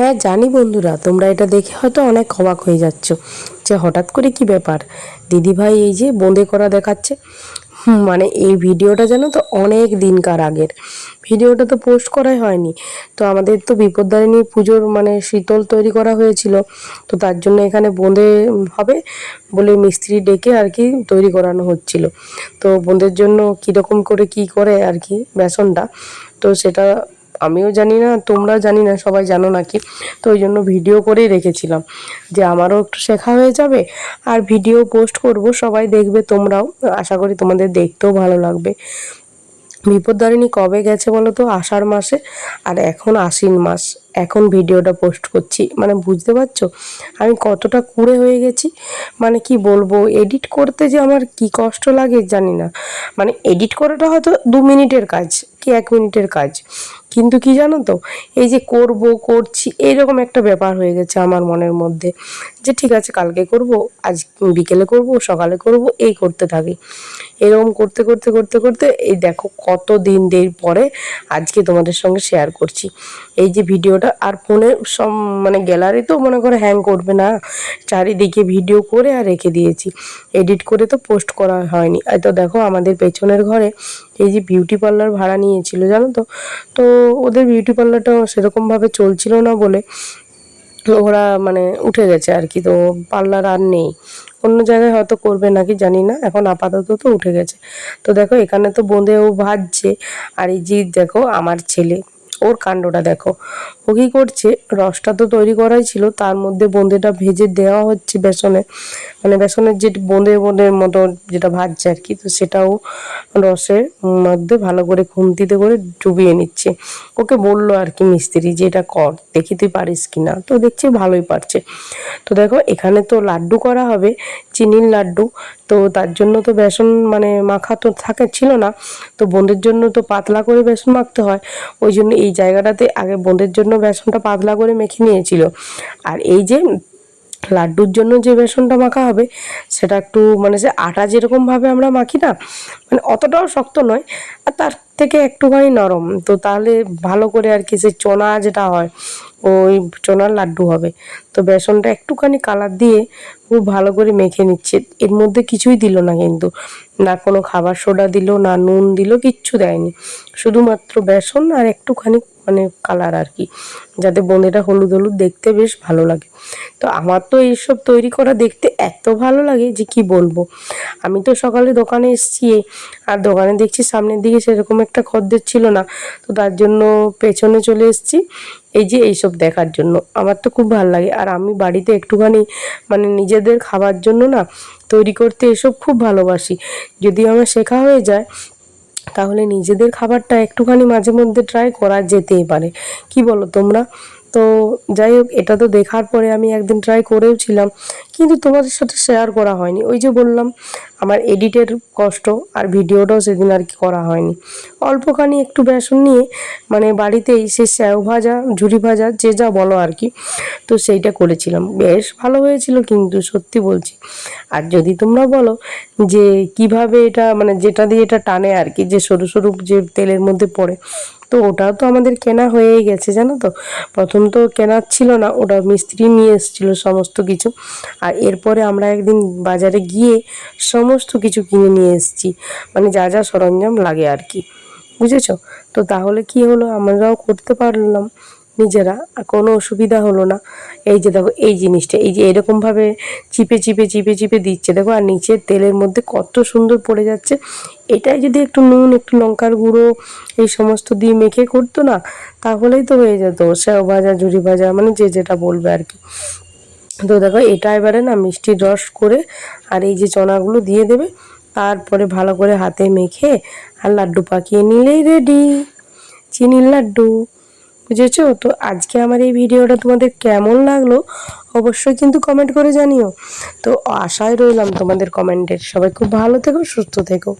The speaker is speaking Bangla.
হ্যাঁ জানি বন্ধুরা, তোমরা এটা দেখে হয়তো অনেক অবাক হয়ে যাচ্ছ যে হঠাৎ করে কি ব্যাপার? দিদিভাই এই যে বোঁদে করা দেখাচ্ছে। মানে এই ভিডিওটা জানো তো অনেক দিনকার আগের। ভিডিওটা তো পোস্ট করাই হয়নি। তো আমাদের তো বিপদদারিণী পুজোর মানে শীতল তৈরি করা হয়েছিল। তো তার জন্য এখানে বোঁদে হবে বলে মিস্ত্রি ডেকে আর কি তৈরি করানো হচ্ছিল। তো বোঁদের জন্য কীরকম করে কি করে আর কি বেসনটা, তো সেটা আমিও জানি না, তোমরা জানি না, সবাই জানো নাকি। তো ওই জন্য ভিডিও করেই রেখেছিলাম যে আমারও একটু শেখা হয়ে যাবে আর ভিডিও পোস্ট করব, সবাই দেখবে তোমরাও। আশা করি তোমাদের দেখতেও ভালো লাগবে। বিপদদারিণী কবে গেছে বলো তো? আষাঢ় মাসে। আর এখন আশ্বিন মাস। এখন ভিডিওটা পোস্ট করছি। মানে বুঝতে পারছ? আমি কতটা কুড়ে হয়ে গেছি। মানে কি বলব এডিট করতে যে আমার কি কষ্ট লাগে জানি না। মানে এডিট করাটা হয়তো দু মিনিটের কাজ কি এক মিনিটের কাজ। কিন্তু কি জানো তো, এই যে করব, করছি এইরকম একটা ব্যাপার হয়ে গেছে আমার মনের মধ্যে। যে ঠিক আছে, কালকে করব, আজ বিকেলে করব, সকালে করব, এই করতে থাকি। এরকম করতে করতে করতে করতে এই দেখো কত দিন দেরি পরে আজকে তোমাদের সঙ্গে শেয়ার করছি। এই যে ভিডিওটা, আর ফোনে সব মানে গ্যালারি তো মনে করে হ্যাং করবে না। চারিদিকে ভিডিও করে আর রেখে দিয়েছি। এডিট করে তো পোস্ট করা হয়নি। এই তো দেখো আমাদের পেছনের ঘরে এই যে বিউটি পার্লার ভাড়া নিয়েছিল, জানো তো? তো ওদের বিউটি পার্লারটা সেরকমভাবে চলছিল না বলে ওরা মানে উঠে গেছে আর কি। তো পার্লার আর নেই। অন্য জায়গায় হয়তো করবে নাকি জানি না। এখন আপাতত তো উঠে গেছে। তো দেখো এখানে তো বোঁদেও ভাজছে। আর এই যে দেখো আমার ছেলে ওর কাণ্ডটা দেখো। ও কী করছে? রসটা তো তৈরি করাই ছিল, তার মধ্যে বোঁদেটা ভেজে দেওয়া হচ্ছে বেসনে। মানে বেসনের যে বোঁদে বোঁদের মতো যেটা ভাজছে আর কি, তো সেটাও রসের মধ্যে ভালো করে খুন্তিতে করে ডুবিয়ে নিচ্ছে। ওকে বলল আর কি মিস্ত্রি যে এটা কর দেখি তুই পারিস কি না? তো দেখছি ভালোই পারছে। তো দেখো, এখানে তো লাড্ডু করা হবে, চিনির লাড্ডু। তো তার জন্য তো বেসন মানে মাখা তো থাকে, ছিল না। তো বোঁদের জন্য তো পাতলা করে বেসন মাখতে হয়। ওই জন্য এই জায়গাটাতে আগে বোঁদের জন্য বেসনটা পাতলা করে মেখে নিয়েছিল। আর এই যে লাড্ডুর জন্য যে বেসনটা মাখা হবে, সেটা একটু মানে সে আটা যেরকমভাবে আমরা মাখি না মানে অতটাও শক্ত নয়, আর তার থেকে একটুখানি নরম। তো তাহলে ভালো করে আর কি সে চোনা যেটা হয়, ওই চোনার লাড্ডু হবে। তো বেসনটা একটুখানি কালার দিয়ে খুব ভালো করে মেখে নিচ্ছে। এর মধ্যে কিছুই দিল না কিন্তু। না কোনো খাবার সোডা দিল, না নুন দিল, কিচ্ছু দেয়নি। শুধুমাত্র বেসন আর একটুখানি মানে কালার আর কি, যাতে বোঁদেটা হলুদ হলুদ দেখতে বেশ ভালো লাগে। তো আমার তো এইসব তৈরি করা দেখতে এত ভালো লাগে যে কি বলব? আমি তো সকালে দোকানে এসছি, আর দোকানে দেখছি সামনের দিকে সেরকম একটা খদ্দের ছিল না। তো তার জন্য পেছনে চলে এসছি, এই যে এইসব দেখার জন্য। আমার তো খুব ভালো লাগে। আর আমি বাড়িতে একটুখানি মানে নিজেদের খাবার জন্য না তৈরি করতে এসব খুব ভালোবাসি। যদি আমার শেখা হয়ে যায়, তাহলে নিজেদের খাবারটা একটুখানি মাঝে মধ্যে ট্রাই করা যেতেই পারে। কি বলো তোমরা? তো যাই হোক, এটা তো দেখার পরে আমি একদিন ট্রাই করেও ছিলাম, কিন্তু তোমাদের সাথে শেয়ার করা হয়নি। ওই যে বললাম, আমার এডিটের কষ্ট আর ভিডিওটাও সেদিন আর কি করা হয়নি। অল্পখানি একটু বেসন নিয়ে মানে বাড়িতেই সে স্যাও ভাজা, ঝুরি ভাজা, যে যা বলো আর কি, তো সেইটা করেছিলাম। বেশ ভালো হয়েছিল কিন্তু, সত্যি বলছি। আর যদি তোমরা বলো যে কীভাবে এটা মানে যেটা দিয়ে এটা টানে আর কি, যে সরু সরু যে তেলের মধ্যে পড়ে তো ওটা তো আমাদের কেনা হয়েই গেছে, জানো তো? প্রথম তো কেনার ছিল না, ওটা মিস্ত্রি নিয়ে এসেছিল সমস্ত কিছু। আর এরপরে আমরা একদিন বাজারে গিয়ে সমস্ত কিছু কিনে নিয়ে এসেছি। মানে যা যা সরঞ্জাম লাগে আর কি। বুঝেছ? তো তাহলে কি হলো? আমরাও করতে পারলাম। নিজেরা, আর কোনো অসুবিধা হলো না। এই যে দেখো, এই জিনিসটা, এই যে এরকমভাবে চিপে চিপে চিপে চিপে দিচ্ছে। দেখো, আর নিচে তেলের মধ্যে কত সুন্দর পড়ে যাচ্ছে। এটাই যদি একটু নুন, একটু লঙ্কার গুঁড়ো, এই সমস্ত দিয়ে মেখে করতো না, তাহলেই তো হয়ে যেত। সেও ভাজা, ঝুরি ভাজা মানে যে যেটা বলবে আর কি। তো দেখো, এটা এবারে না মিষ্টির রস করে, আর এই যে চনাগুলো দিয়ে দেবে, তারপরে ভালো করে হাতে মেখে আর লাড্ডু পাকিয়ে নিলেই রেডি চিনির লাড্ডু। বুঝেছ? তো আজকে আমার এই ভিডিওটা তোমাদের কেমন লাগল অবশ্যই কিন্তু কমেন্ট করে জানিও। তো আশায় রইলাম তোমাদের কমেন্টের সবাই খুব ভালো থেকো, সুস্থ থেকো।